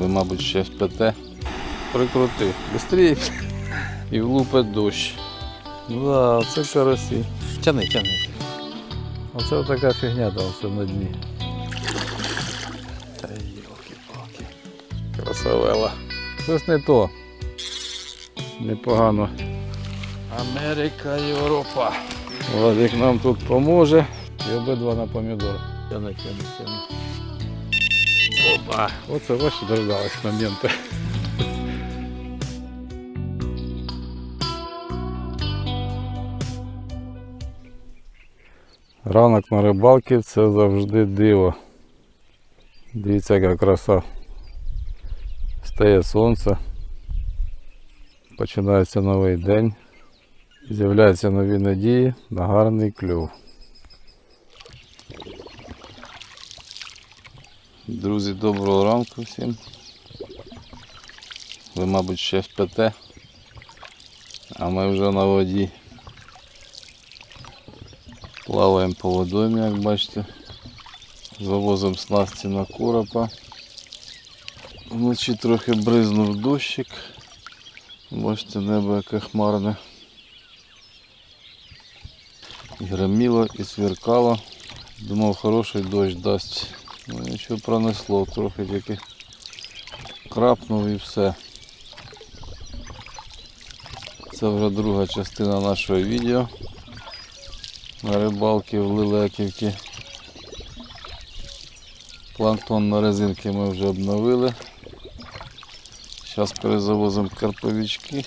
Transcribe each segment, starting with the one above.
Ви, мабуть, ще спите. Прикрути. Быстрее. І влупить дощ. Да, це карасі. Тяни, тяни. Оце така фігня там все на дні. Та йолки-палки. Красавела. Щось не то. Непогано. Америка, Європа. Владик нам тут поможе. І обидва на помідор. Тяни, тяни, тяни. Опа. Оце ваші дождались моменти. Ранок на рибалці це завжди диво. Дивіться, яка краса. Стає сонце. Починається новий день. З'являються нові надії на гарний клюв. Друзі, доброго ранку всім. Ви, мабуть, ще спите, а ми вже на воді. Плаваємо по водоймі, як бачите. Завозимо снасті на коропа. Вночі трохи бризнув дощик. Бачите, небо яке хмарне. І гриміло і сверкало. Думав, хороший дощ дасть. Ну нічого пронесло, трохи тільки крапнув і все. Це вже друга частина нашого відео на рибалки в Лелеківці. Планктон на резинки ми вже обновили. Зараз перезавозимо карповички.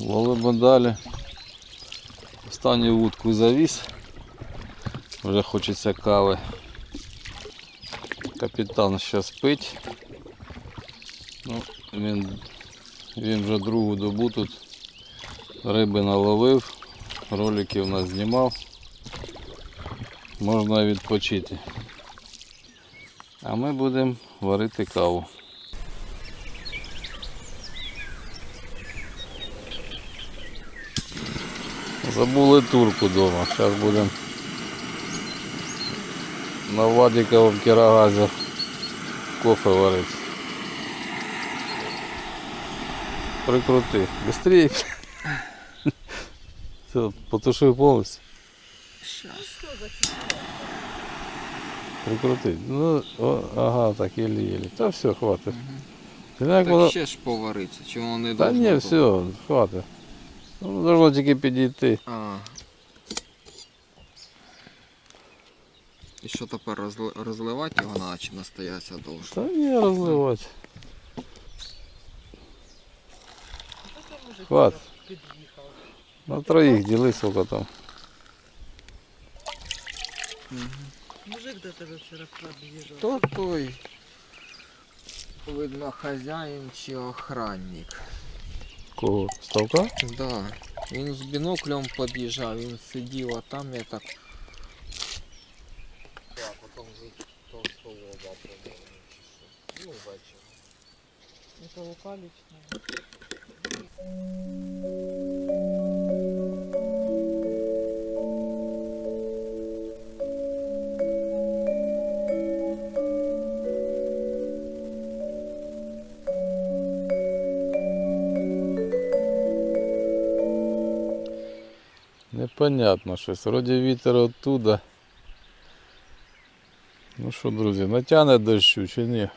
Ловимо далі. Останню вудку завіз. Вже хочеться кави. Капітан ще спить. Ну, він, він вже другу добу тут риби наловив, роликів нас знімав. Можна відпочити. А ми будемо варити каву. Забули турку вдома. Зараз будемо на Вадиковому кірогазі кофе варити. Прикрути. Быстрее. Все, потушив повністю. Прикрути. Ну, о, ага, так, єлі-єлі. Та все, хватить. Ти знаєш, як воно... Так ще ж повариться, чи воно не Та должно ні, було? все, хватить. Ну, должно тільки підійти. А. І що тепер розли- розливати його на чи настояться довше? Та ні, розливати. Хват. На троїх діли, сколько там. Мужик до тебе вчора під'їжджав. Хто той? Видно, хазяїн чи охранник. Кого? Ставка? Да. Він з біноклем під'їжджав, він сидів, а там я так. Ну, бачив. Это Лука. Непонятно щось. Вроді вітер оттуда. Ну що, друзі, натягне дощу чи ні?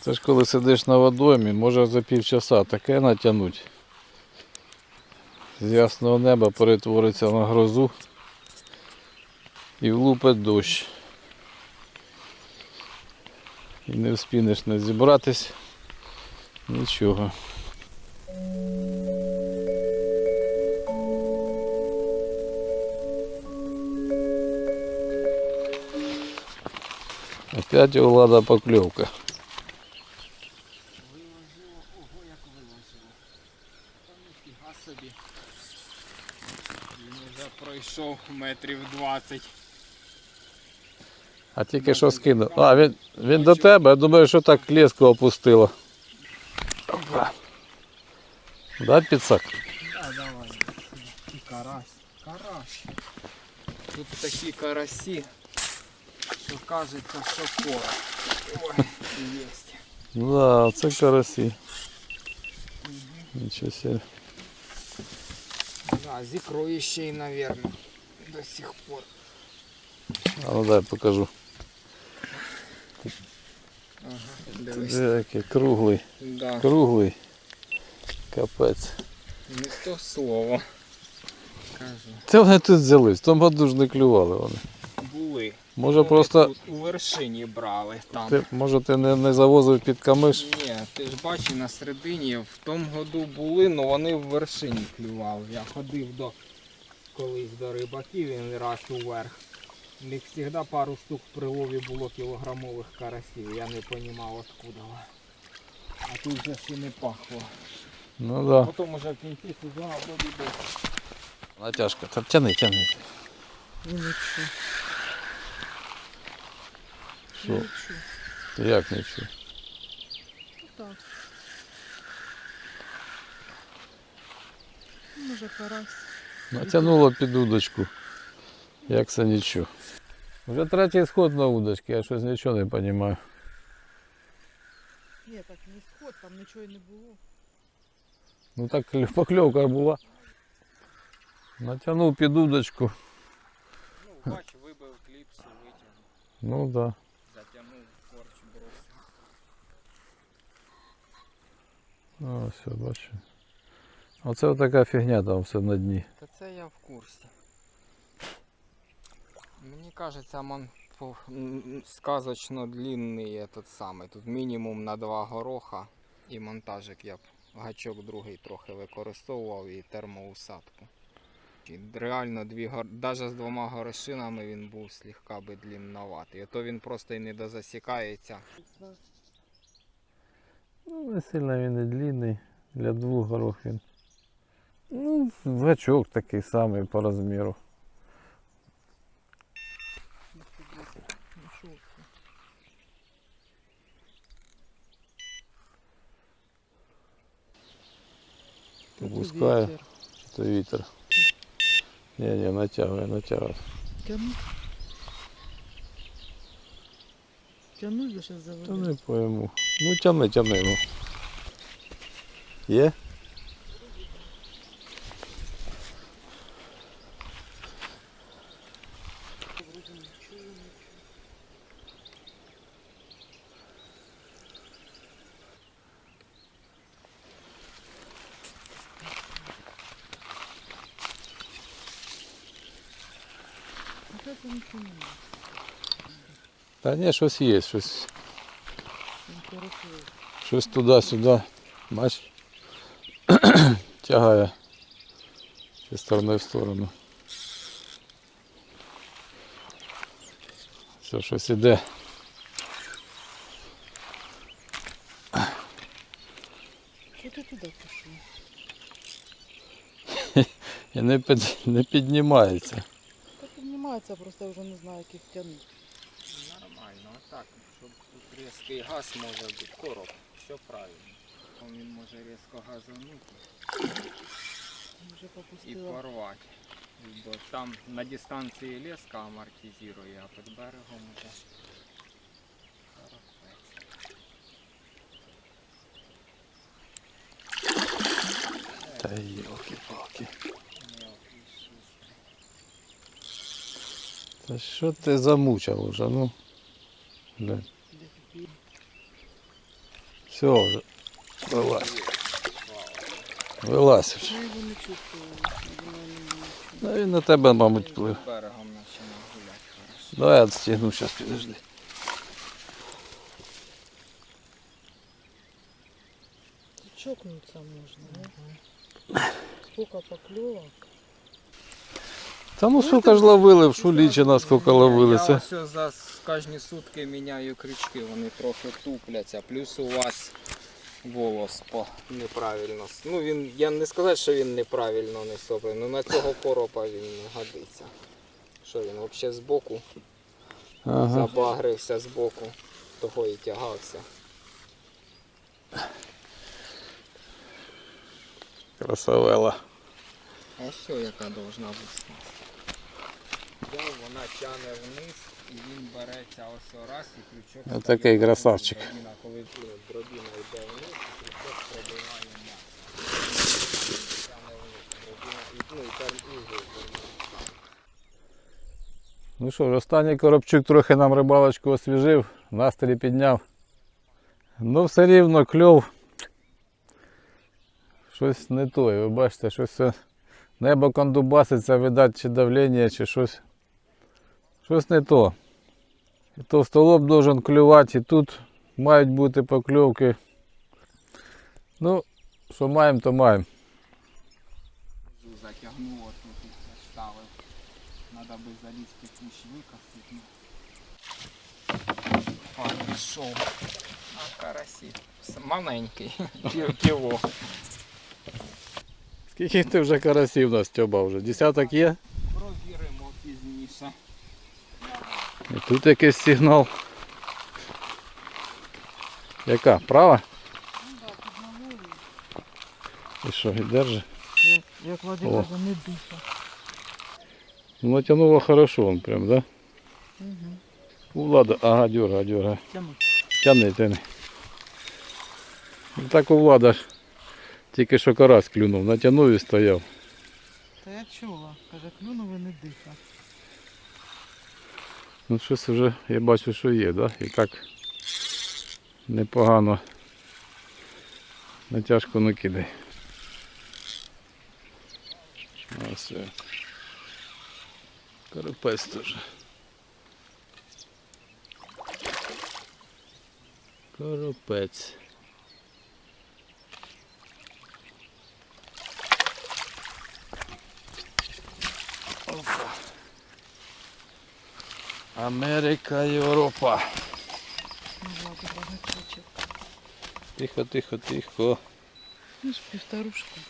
Це ж коли сидиш на водоймі, може за півчаса таке натягнуть. З ясного неба перетвориться на грозу і влупить дощ. І не вспінеш не зібратись. Нічого. Опять у Влада поклевка. 15. А тільки що скинув. А, він він до тебе, я думаю, що так леску опустило. Опа. Да, підсак? Да, давай. І карась. Карась. Тут такі карасі, що кажеться, що кора. Ой, єсть. Да, це карасі. Угу. Нічого себе. Да, зікрою ще й, мабуть до сих пор. А ну дай покажу. Ага, дивись. Який круглий. Да, Круглий. Капець. не то слово. Кажу. Це вони тут взялись, в тому году ж не клювали вони. Були. Може Вони просто тут у вершині брали там. ти, може ти не, не завозив під камиш? Ні, ти ж бачиш на середині в тому году були, але вони в вершині клювали. Я ходив до колись до рибаків він раз уверх. У них завжди пару штук в прилові було кілограмових карасів. Я не розумів откуда. А тут вже і не пахло. Ну да. Потім уже в кінці сезону вроді би. Натяжка. Та тяни, тяни. Ну нічого. Що? Нічого. Як нічого? Ну так. Може карась. Натягнуло під удочку. Як це нічого. Вже третій сход на удочки, я щось нічого не розумію. Ні, так не сход, там нічого і не було. Ну так клю- покльовка була. Натягнув під удочку. Ну, бач, вибив кліпсу, витягнув, Ну да. затягнув корч, бросив. Ну, все, бачу. Оце така фігня там все на дні. Та це я в курсі. Мені кажеться, ман сказочно длинний этот самий. Тут мінімум на два гороха і монтажик я б гачок другий трохи використовував і термоусадку. І реально дві гор... Даже з двома горошинами він був слегка би длінноватий. А то він просто і не дозасікається. Ну, не сильно він і длинний. Для двох горох він. Ну, гачок такий самий по розміру. Що це? Вітер. Ні, ні, натягує, натягує. Тяну. Тяну, я зараз Та не пойму. Ну тяни, тяни. Ну. Є? А так нічого немає. Та ні, щось є, щось, щось туди-сюди. Бач? Тягає. Зі сторони в сторону. Все, щось іде. Що ти туди пішов? І не, під, не піднімається. Та піднімається, просто я вже не знаю, як їх а так, щоб тут різкий газ може бути, короб, все правильно. Бо Він може різко газанути. І порвати. Бо там на дистанції леска амортизує, а під берегом уже коропець. Та йолки-палки. Та що ти замучив уже, ну? Глянь. Де такий? Все вже. Вилазь. Вилазь вже. Я його не чувствувала. Вона не була. Ну він на тебе, мабуть, плив. Під берегом починає гуляти хорошо. Давай я відстігну, зараз підожди. Чокнуться можна, да? Сколько покльовок. Та ну сука ж ловили, в шулічина скільки ловили. Я Це. ось за кожні сутки міняю крючки, вони трохи тупляться. Плюс у вас волос по неправильно. с- Ну він, я не сказати, що він неправильно не собраний, але на цього коропа він не годиться. Що він взагалі збоку Ага. забагрився збоку, того і тягався. Красавела. А що яка должна бути? Взяв, вона тяне вниз і він береться ось раз і крючок. Отакий стає красавчик. Дробіна, коли ну, дробіна йде вниз, крючок пробиває і, ну, і там ігри. Ну що ж, останній коробчук трохи нам рибалочку освіжив, настрій підняв. Ну все рівно кльов. Щось не то. Ви бачите, щось все небо кондубаситься, видать, чи давлення, чи щось. Щось не то. І товстолоб должен клювати, і тут мають бути покльовки. Ну, що маємо, то маємо. Затягнуло тут і ставив. Надо би залізти кущ викосити. Пішов. А карасі. Маленький. Кіло. Скільки ти вже карасів настьобав вже? Десяток є? Тут якийсь сигнал. Яка? Права? Ну так, тут І що, і держи? Як, як Владик каже, не диха. Ну, натягнуло хорошо он прям, да? Угу. У Влада, ага, дерга, дерга. Тянуть. Тяни, тяни. Ну, Так у Влада тільки що карась клюнув, натягнув і стояв. Та я чула. Каже, клюнув і не диха. Ну щось вже я бачу, що є, да? І так непогано натяжку накидай. Ось. як. Карапець теж. Коропець. Америка, Європа. Тихо, тихо, тихо. Ну ж півторушка.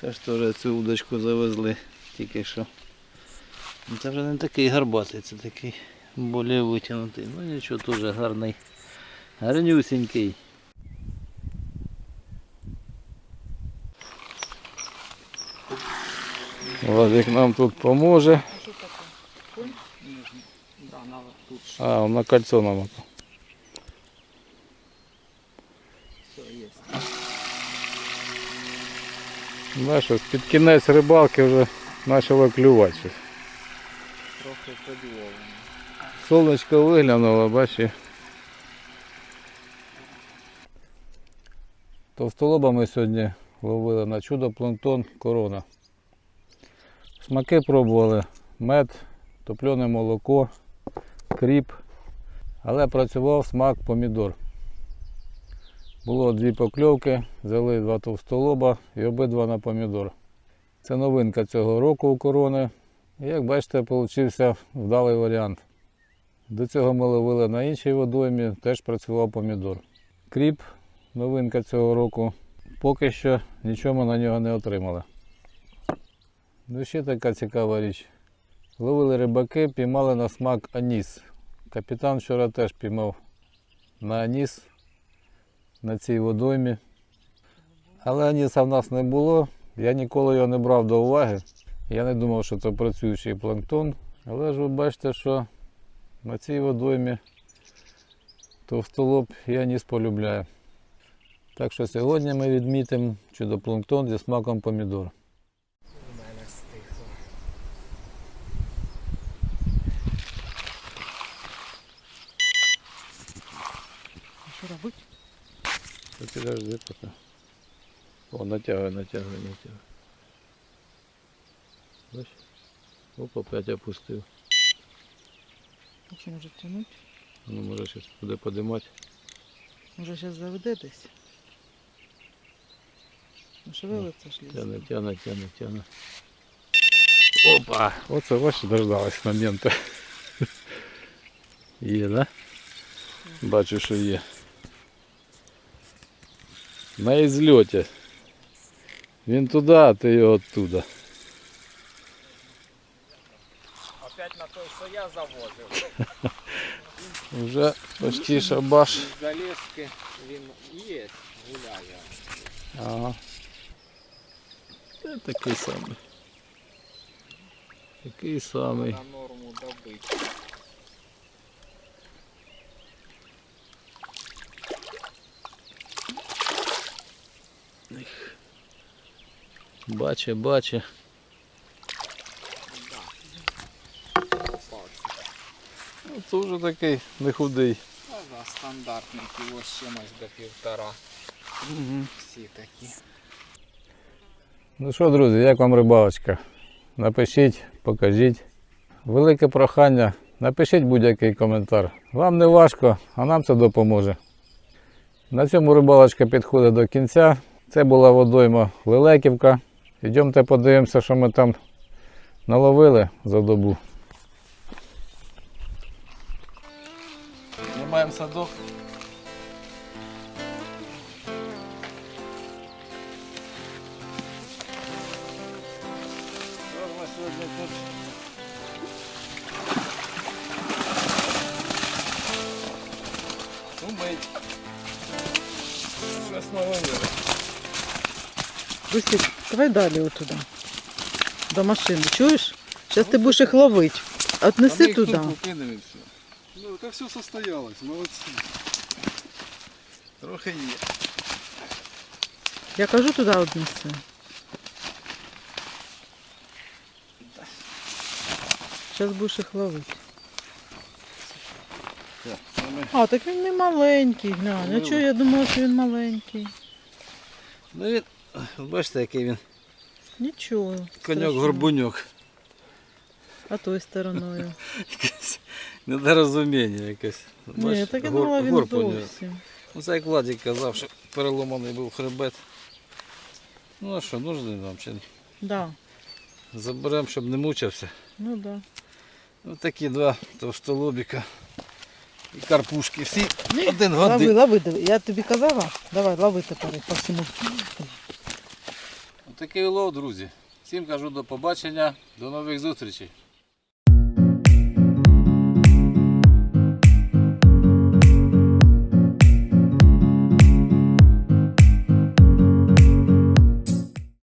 Це ж теж цю удочку завезли тільки що. Ну, Це вже не такий гарбатий, це такий більш витягнутий. Ну нічого, теж гарний. Гарнюсінький. Владик нам тут поможе. А що таке? Да, на, тут ж А, он на кольцо намотав. все є. Знаєш, ось під кінець рибалки вже почало клювати щось. Трохи поділовано. Сонечко виглянуло, бачиш. Товстолоба ми сьогодні ловили на чудо планктон корона. Смаки пробували мед, топлене молоко, кріп, але працював смак помідор. Було дві покльовки, взяли два товстолоба і обидва на помідор. Це новинка цього року у корони. Як бачите, вийшов вдалий варіант. До цього ми ловили на іншій водоймі, теж працював помідор. Кріп, новинка цього року. Поки що нічого на нього не отримали. Ну ще така цікава річ. Ловили рибаки, піймали на смак аніс. Капітан вчора теж піймав на аніс на цій водоймі. Але аніса в нас не було. Я ніколи його не брав до уваги. Я не думав, що це працюючий планктон. Але ж ви бачите, що на цій водоймі товстолоб я ніс полюбляю. Так що сьогодні ми відмітимо чудопланктон зі смаком помідор. У мене стихло. А що робити? Та Підожди поки. О, натягує, натягує, натягує. Бач? Оп, опять опустив. Чи може тянуть? Ну, може зараз буде подимати. Може зараз заведе десь? Ну шевелиться ж ліс. Тяне, тяне, тяне, тяне. Опа! Оце ваші дождались моменту. Є, да? Бачу, що є. На ізльоті. Він туди, а ти його оттуда. Опять на той, що я завозив. Вже почти шабаш. Із залізки він є, гуляє. Ага. Це такий самий. Такий самий. На норму добити. Баче, баче. Ну, це вже такий не худий. Та да, стандартний кіло з чимось до півтора. Всі такі. Ну що, друзі, як вам рибалочка? Напишіть, покажіть. Велике прохання. Напишіть будь-який коментар. Вам не важко, а нам це допоможе. На цьому рибалочка підходить до кінця. Це була водойма Лелеківка. Йдемте подивимося, що ми там наловили за добу. Знімаємо садок. Можна сьогодні тут. Умить. Щось наловили. Рустик, давай далі отуда. До машини. Чуєш? Зараз ти будеш їх ловити. Отнеси туди. Кинемо все. Ну, это все состоялось, молодцы. Трохи є. Я кажу туди однеси. Зараз будеш їх ловити. А, так він не маленький, глянь. А чого я думала, що він маленький? Ну він, бачите, який він Нічого. коньок-горбуньок. А тою стороною. Якесь недорозуміння якесь. Ні, так я гор- думала, він горб у нього. зовсім. Ну, це як Владик казав, що переломаний був хребет. Ну а що, нужний нам чи ні? Да. Заберемо, щоб не мучився. Ну да. Ось такі два товстолобіка. І карпушки всі один Лови, годин. лови, диви. Я тобі казала? Давай, лови тепер їх по всьому. Такий улов, друзі. Всім кажу до побачення, до нових зустрічей.